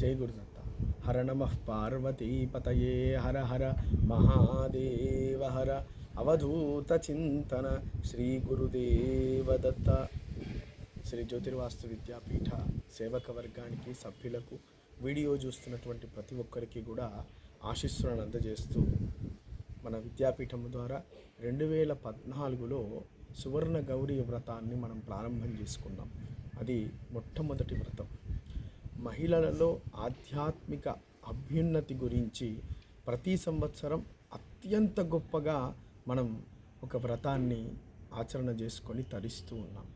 జై గురుదత్త హర నమ పార్వతీపతయే హర హర మహాదేవ హర అవధూత చింతన శ్రీ గురుదేవదత్త శ్రీ జ్యోతిర్వాస్తు విద్యాపీఠ సేవక వర్గానికి సభ్యులకు వీడియో చూస్తున్నటువంటి ప్రతి ఒక్కరికి కూడా ఆశీస్సులను అందజేస్తూ మన విద్యాపీఠం ద్వారా రెండు వేల పద్నాలుగులో సువర్ణ గౌరీ వ్రతాన్ని మనం ప్రారంభం చేసుకున్నాం. అది మొట్టమొదటి వ్రతం. మహిళలలో ఆధ్యాత్మిక అభ్యున్నతి గురించి ప్రతి సంవత్సరం అత్యంత గొప్పగా మనం ఒక వ్రతాన్ని ఆచరణ చేసుకొని తరిస్తూ ఉన్నాం.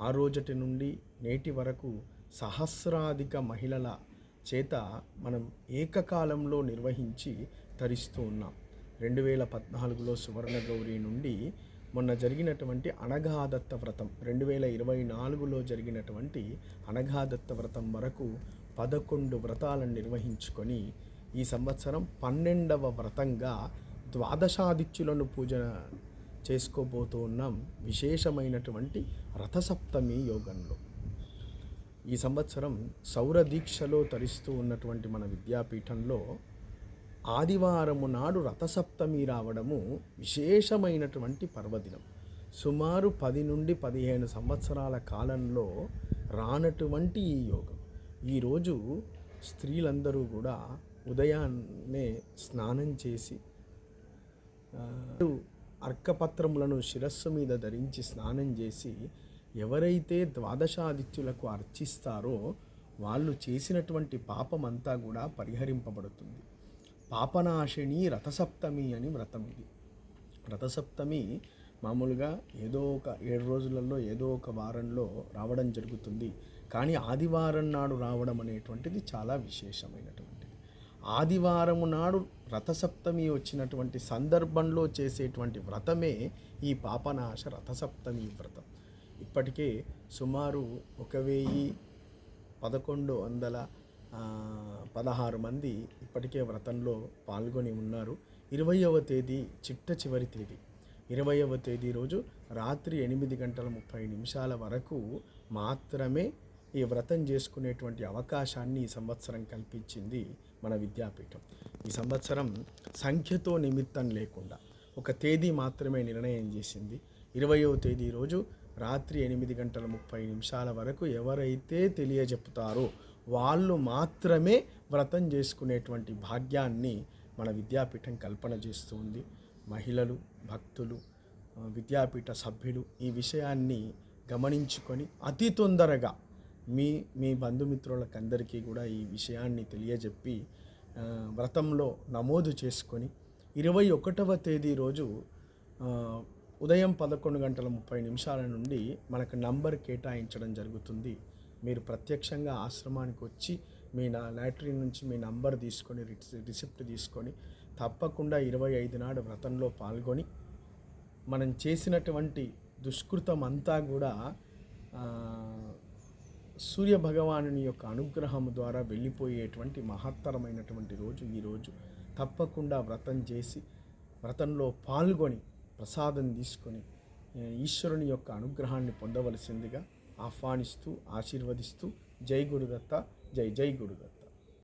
ఆ రోజటి నుండి నేటి వరకు సహస్రాధిక మహిళల చేత మనం ఏకకాలంలో నిర్వహించి తరిస్తూ ఉన్నాం. రెండు వేల పద్నాలుగులో సువర్ణ గౌరి నుండి మొన్న జరిగినటువంటి అనఘాదత్త వ్రతం రెండు వేల ఇరవై నాలుగులో జరిగినటువంటి అనఘాదత్త వ్రతం వరకు పదకొండు వ్రతాలను నిర్వహించుకొని ఈ సంవత్సరం పన్నెండవ వ్రతంగా ద్వాదశాదిత్యులను పూజ చేసుకోబోతూ ఉన్నాం. విశేషమైనటువంటి రథసప్తమి యోగంలో. ఈ సంవత్సరం సౌర దీక్షలో తరిస్తూ ఉన్నటువంటి మన విద్యాపీఠంలో ఆదివారము నాడు రథసప్తమి రావడము విశేషమైనటువంటి పర్వదినం. సుమారు పది నుండి పదిహేను సంవత్సరాల కాలంలో రానటువంటి ఈ యోగం. ఈరోజు స్త్రీలందరూ కూడా ఉదయాన్నే స్నానం చేసి అర్కపత్రములను శిరస్సు మీద ధరించి స్నానం చేసి ఎవరైతే ద్వాదశాదిత్యులకు అర్చిస్తారో వాళ్ళు చేసినటువంటి పాపమంతా కూడా పరిహరింపబడుతుంది. పాపనాశిని రథసప్తమి అని వ్రతం ఇది. రథసప్తమి మామూలుగా ఏదో ఒక ఏడు రోజులలో ఏదో ఒక వారంలో రావడం జరుగుతుంది. కానీ ఆదివారం నాడు రావడం అనేటువంటిది చాలా విశేషమైనటువంటిది. ఆదివారము నాడు రథసప్తమి వచ్చినటువంటి సందర్భంలో చేసేటువంటి వ్రతమే ఈ పాపనాశ రథసప్తమి వ్రతం. ఇప్పటికే సుమారు ఒక వెయ్యి పదకొండు వందల పదహారు మంది ఇప్పటికే వ్రతంలో పాల్గొని ఉన్నారు. ఇరవయవ తేదీ చిట్ట చివరి తేదీ. ఇరవయవ తేదీ రోజు రాత్రి ఎనిమిది గంటల ముప్పై నిమిషాల వరకు మాత్రమే ఈ వ్రతం చేసుకునేటువంటి అవకాశాన్ని ఈ సంవత్సరం కల్పించింది మన విద్యాపీఠం. ఈ సంవత్సరం సంఖ్యతో నిమిత్తం లేకుండా ఒక తేదీ మాత్రమే నిర్ణయం చేసింది. ఇరవయవ తేదీ రోజు రాత్రి ఎనిమిది గంటల ముప్పై నిమిషాల వరకు ఎవరైతే తెలియజెప్పుతారో వాళ్ళు మాత్రమే వ్రతం చేసుకునేటువంటి భాగ్యాన్ని మన విద్యాపీఠం కల్పన చేస్తుంది మహిళలు భక్తులు విద్యాపీఠ సభ్యులు ఈ విషయాన్ని గమనించుకొని అతి తొందరగా మీ మీ బంధుమిత్రులకు అందరికీ కూడా ఈ విషయాన్ని తెలియజెప్పి వ్రతంలో నమోదు చేసుకొని ఇరవై ఒకటవ తేదీ రోజు ఉదయం పదకొండు గంటల ముప్పై నిమిషాల నుండి మనకు నంబర్ కేటాయించడం జరుగుతుంది. మీరు ప్రత్యక్షంగా ఆశ్రమానికి వచ్చి మీ నా లాటరీ నుంచి మీ నంబర్ తీసుకొని రిసిప్ట్ తీసుకొని తప్పకుండా ఇరవై ఐదు నాడు వ్రతంలో పాల్గొని మనం చేసినటువంటి దుష్కృతం అంతా కూడా సూర్య భగవానుని యొక్క అనుగ్రహం ద్వారా వెళ్ళిపోయేటువంటి మహత్తరమైనటువంటి రోజు ఈ రోజు. తప్పకుండా వ్రతం చేసి వ్రతంలో పాల్గొని ప్రసాదం తీసుకొని ఈశ్వరుని యొక్క అనుగ్రహాన్ని పొందవలసిందిగా ఆహ్వానిస్తూ ఆశీర్వదిస్తూ జై గురుదత్త జై జై గురుదత్త.